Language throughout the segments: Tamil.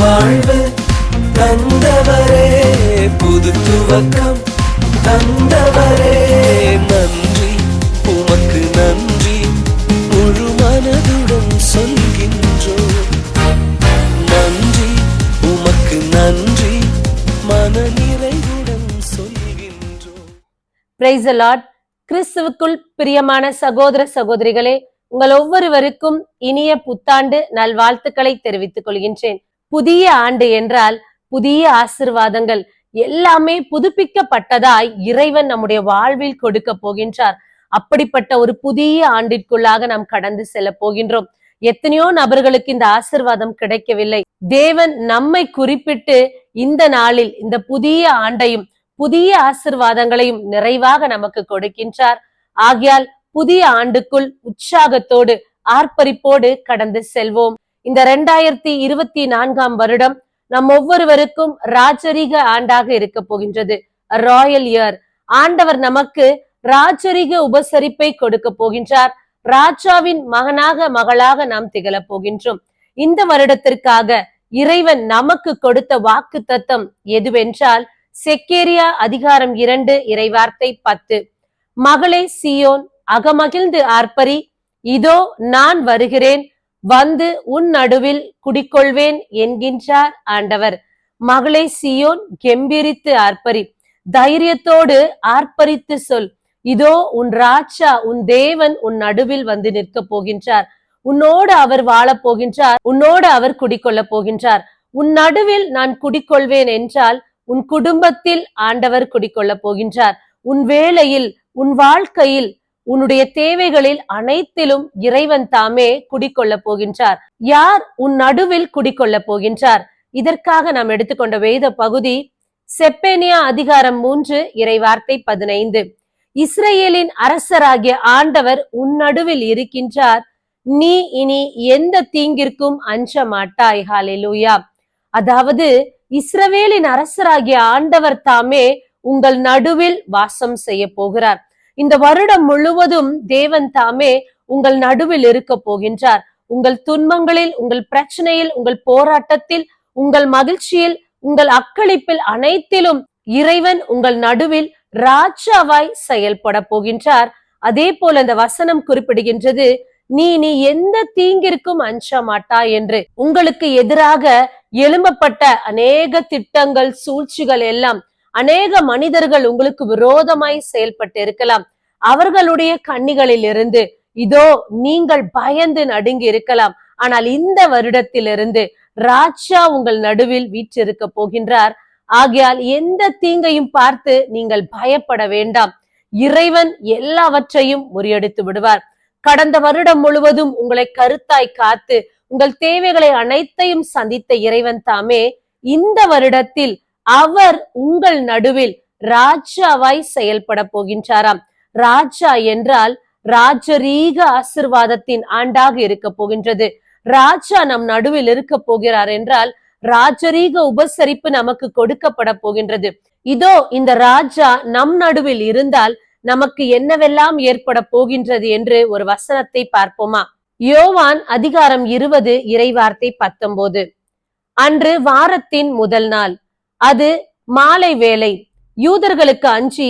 வாழ்வு தந்தவரே புது துவக்கம் தந்தவரே. நன்றி உமக்கு நன்றி. முழு மனதுடன் சொல்கின்றோம். நன்றி உமக்கு நன்றி. மன சொல்கின்றோம். பிரைஸ் லார்ட் கிறிஸ்துவுக்குள் பிரியமான சகோதர சகோதரிகளே உங்கள் ஒவ்வொருவருக்கும் இனிய புத்தாண்டு நல்வாழ்த்துக்களை தெரிவித்துக் கொள்கின்றேன். புதிய ஆண்டு என்றால் புதிய ஆசிர்வாதங்கள் எல்லாமே புதுப்பிக்கப்பட்டதாய் இறைவன் நம்முடைய வாழ்வில் கொடுக்க போகின்றார். அப்படிப்பட்ட ஒரு புதிய ஆண்டிற்குள்ளாக நாம் கடந்து செல்ல போகின்றோம். எத்தனையோ நபர்களுக்கு இந்த ஆசிர்வாதம் கிடைக்கவில்லை. தேவன் நம்மை குறிப்பிட்டு இந்த நாளில் இந்த புதிய ஆண்டையும் புதிய ஆசிர்வாதங்களையும் நிறைவாக நமக்கு கொடுக்கின்றார். ஆகையால் புதிய ஆண்டுக்குள் உற்சாகத்தோடு ஆர்ப்பரிப்போடு கடந்து செல்வோம். இந்த ரெண்டாயிரத்தி இருபத்தி நான்காம் வருடம் நம் ஒவ்வொருவருக்கும் ராஜரீக ஆண்டாக இருக்க போகின்றது. ராயல் இயர் ஆண்டவர் நமக்கு ராஜரீக உபசரிப்பை கொடுக்க போகின்றார். ராஜாவின் மகனாக மகளாக நாம் திகழப் போகின்றோம். இந்த வருடத்திற்காக இறைவன் நமக்கு கொடுத்த வாக்கு தத்தம் எதுவென்றால் செக்கேரியா அதிகாரம் இரண்டு இறைவார்த்தை பத்து. மகளே சியோன் அகமகிழ்ந்து ஆர்ப்பரி. இதோ நான் வருகிறேன். வந்து உன் நடுவில் குடிக்கொள்வேன் என்கின்றார் ஆண்டவர். மகளை சியோன் கெம்பிரித்து ஆர்ப்பரி. தைரியத்தோடு ஆர்ப்பரித்து சொல். இதோ உன் ராஜா உன் தேவன் உன் நடுவில் வந்து நிற்க போகின்றார். உன்னோடு அவர் வாழப் போகின்றார் உன்னோடு அவர் குடிக்கொள்ளப் போகின்றார். உன் நடுவில் நான் குடிக்கொள்வேன் என்றால் உன் குடும்பத்தில் ஆண்டவர் குடிக்கொள்ளப் போகின்றார். உன் வேலையில் உன் வாழ்க்கையில் உன்னுடைய தேவைகளில் அனைத்திலும் இறைவன் தாமே குடிக்கொள்ளப் போகின்றார். யார் உன் நடுவில் குடிக்கொள்ளப் போகின்றார்? இதற்காக நாம் எடுத்துக்கொண்ட வேத பகுதி செப்பேனியா அதிகாரம் மூன்று இறைவார்த்தை பதினைந்து. இஸ்ரேலின் அரசராகிய ஆண்டவர் உன் நடுவில் இருக்கின்றார். நீ இனி எந்த தீங்கிற்கும் அஞ்ச மாட்டாய் ஹாலிலூயா அதாவது இஸ்ரவேலின் அரசராகிய ஆண்டவர் தாமே உங்கள் நடுவில் வாசம் செய்ய போகிறார். இந்த வருடம் முழுவதும் தேவன் தாமே உங்கள் நடுவில் இருக்க போகின்றார். உங்கள் துன்பங்களில் உங்கள் பிரச்சனையில் உங்கள் போராட்டத்தில் உங்கள் மகிழ்ச்சியில் உங்கள் அக்களிப்பில் அனைத்திலும் இறைவன் உங்கள் நடுவில் ராஜாவாய் செயல்பட போகின்றார். அதே போல இந்த வசனம் குறிப்பிடுகின்றது நீ நீ எந்த தீங்கிற்கும் அஞ்ச மாட்டா என்று. உங்களுக்கு எதிராக எழும்பப்பட்ட அநேக திட்டங்கள் சூழ்ச்சிகள் எல்லாம் அநேக மனிதர்கள் உங்களுக்கு விரோதமாய் செயல்பட்டு இருக்கலாம். அவர்களுடைய கண்ணிகளில் இருந்து இதோ நீங்கள் பயந்து நடுங்கி இருக்கலாம். ஆனால் இந்த வருடத்திலிருந்து ராஜா உங்கள் நடுவில் வீற்றிருக்க போகின்றார். ஆகையால் எந்த தீங்கையும் பார்த்து நீங்கள் பயப்பட வேண்டாம். இறைவன் எல்லாவற்றையும் முறியடித்து விடுவார். கடந்த வருடம் முழுவதும் உங்களை கருத்தாய் காத்து உங்கள் தேவைகளை அனைத்தையும் சந்தித்த இறைவன் தாமே இந்த வருடத்தில் அவர் உங்கள் நடுவில் ராஜாவாய் செயல்பட போகின்றாராம். ராஜா என்றால் ராஜரீக ஆசிர்வாதத்தின் ஆண்டாக இருக்க போகின்றது. ராஜா நம் நடுவில் இருக்க போகிறார் என்றால் ராஜரீக உபசரிப்பு நமக்கு கொடுக்கப்பட போகின்றது. இதோ இந்த ராஜா நம் நடுவில் இருந்தால் நமக்கு என்னவெல்லாம் ஏற்பட போகின்றது என்று ஒரு வசனத்தை பார்ப்போமா? யோவான் அதிகாரம் இருபது இறைவார்த்தை பத்தொன்பது. அன்று வாரத்தின் முதல் நாள். அது மாலை வேளை. யூதர்களுக்கு அஞ்சி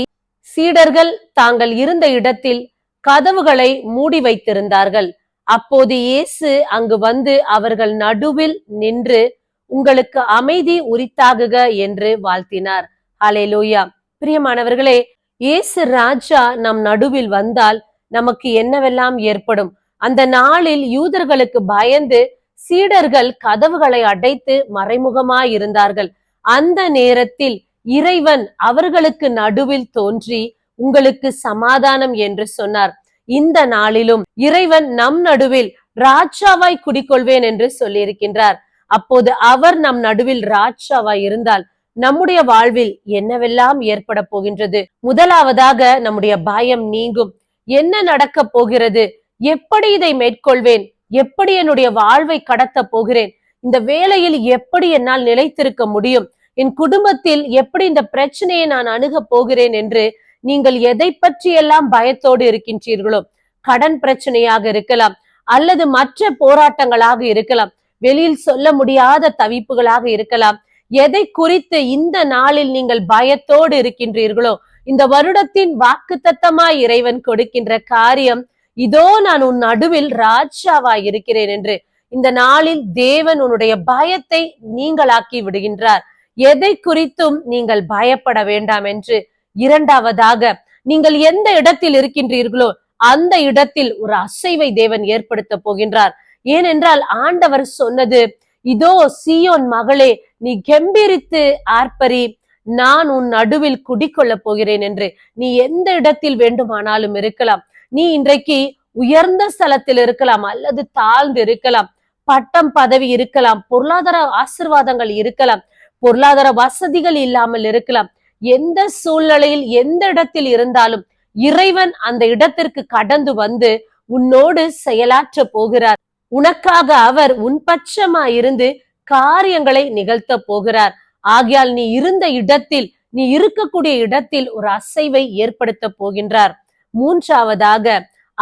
சீடர்கள் தாங்கள் இருந்த இடத்தில் கதவுகளை மூடி வைத்திருந்தார்கள். அப்போது இயேசு அங்கு வந்து அவர்கள் நடுவில் நின்று உங்களுக்கு அமைதி உரித்தாகுக என்று வாழ்த்தினார். ஹalleluya. பிரியமானவர்களே இயேசு ராஜா நம் நடுவில் வந்தால் நமக்கு என்னவெல்லாம் ஏற்படும்? அந்த நாளில் யூதர்களுக்கு பயந்து சீடர்கள் கதவுகளை அடைத்து மறைமுகமாய் இருந்தார்கள் அந்த நேரத்தில் இறைவன் அவர்களுக்கு நடுவில் தோன்றி உங்களுக்கு சமாதானம் என்று சொன்னார். இந்த நாளிலும் இறைவன் நம் நடுவில் ராஜாவாய் குடிக்கொள்வேன் என்று சொல்லியிருக்கின்றார். அப்போது அவர் நம் நடுவில் ராஜாவாய் இருந்தால் நம்முடைய வாழ்வில் என்னவெல்லாம் ஏற்பட போகின்றது? முதலாவதாக நம்முடைய பயம் நீங்கும். என்ன நடக்க போகிறது? எப்படி இதை மேற்கொள்வேன்? எப்படி என்னுடைய வாழ்வை கடத்த போகிறேன்? இந்த வேலையில் எப்படி என்னால் நிலைத்திருக்க முடியும்? என் குடும்பத்தில் எப்படி இந்த பிரச்சனையை நான் அணுக போகிறேன் என்று நீங்கள் எதை பற்றியெல்லாம் பயத்தோடு இருக்கின்றீர்களோ? கடன் பிரச்சனையாக இருக்கலாம் அல்லது மற்ற போராட்டங்களாக இருக்கலாம் வெளியில் சொல்ல முடியாத தவிப்புகளாக இருக்கலாம். எதை குறித்து இந்த நாளில் நீங்கள் பயத்தோடு இருக்கின்றீர்களோ? இந்த வருடத்தின் வாக்குத்தத்தமாய் இறைவன் கொடுக்கின்ற காரியம் இதோ நான் உன் நடுவில் ராஜாவாய் இருக்கிறேன் என்று இந்த நாளில் தேவன் உன்னுடைய பயத்தை நீங்களாக்கி விடுகின்றார். எதை குறித்தும் நீங்கள் பயப்பட வேண்டாம் என்று இரண்டாவதாக நீங்கள் எந்த இடத்தில் இருக்கின்றீர்களோ அந்த இடத்தில் ஒரு அசைவை தேவன் ஏற்படுத்த போகின்றார். ஏனென்றால் ஆண்டவர் சொன்னது இதோ சியோன் மகளே நீ கெம்பீரித்து ஆர்ப்பரி நான் உன் நடுவில் குடிக்கொள்ளப் போகிறேன் என்று. நீ எந்த இடத்தில் வேண்டுமானாலும் இருக்கலாம். நீ இன்றைக்கு உயர்ந்த ஸ்தலத்தில் இருக்கலாம் அல்லது தாழ்ந்து இருக்கலாம். பட்டம் பதவி இருக்கலாம் பொருளாதார ஆசிர்வாதங்கள் இருக்கலாம் பொருளாதார வசதிகள் இல்லாமல் இருக்கலாம். எந்த சூழ்நிலையில் எந்த இடத்தில் இருந்தாலும் இறைவன் அந்த இடத்திற்கு கடந்து வந்து உன்னோடு செயலாற்ற போகிறார். உனக்காக அவர் உன் பட்சமா இருந்து காரியங்களை நிகழ்த்த போகிறார். ஆகையால் நீ இருந்த இடத்தில் நீ இருக்கக்கூடிய இடத்தில் ஒரு அசைவை ஏற்படுத்த போகின்றார். மூன்றாவதாக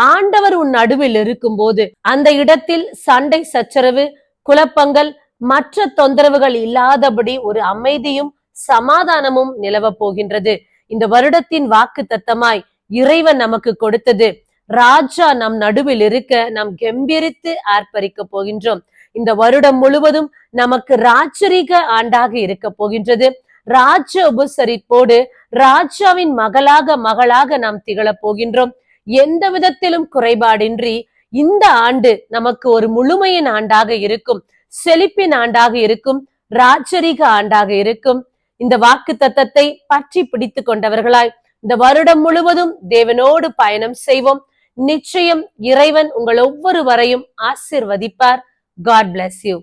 ஆண்டவர் உன் நடுவில் இருக்கும்போது அந்த இடத்தில் சண்டை சச்சரவு குழப்பங்கள் மற்ற தொந்தரவுகள் இல்லாதபடி ஒரு அமைதியும் சமாதானமும் நிலவப் போகின்றது. இந்த வருடத்தின் வாக்கு தத்தமாய் இறைவன் நமக்கு கொடுத்தது. ராஜா நம் நடுவில் இருக்க நாம் கெம்பீரித்து ஆர்ப்பரிக்க போகின்றோம். இந்த வருடம் முழுவதும் நமக்கு ராஜரீக ஆண்டாக இருக்க போகின்றது. ராஜ உபசரிப்போடு ராஜாவின் மகளாக மகளாக நாம் திகழப் போகின்றோம். எந்த விதத்திலும் குறைபாடின்றி இந்த ஆண்டு நமக்கு ஒரு முழுமையின் ஆண்டாக இருக்கும் செழிப்பின் ஆண்டாக இருக்கும் ராஜரிக ஆண்டாக இருக்கும். இந்த வாக்கு தத்தத்தை பற்றி பிடித்து கொண்டவர்களாய் இந்த வருடம் முழுவதும் தேவனோடு பயணம் செய்வோம். நிச்சயம் இறைவன் உங்கள் ஒவ்வொருவரையும் ஆசிர்வதிப்பார். God bless you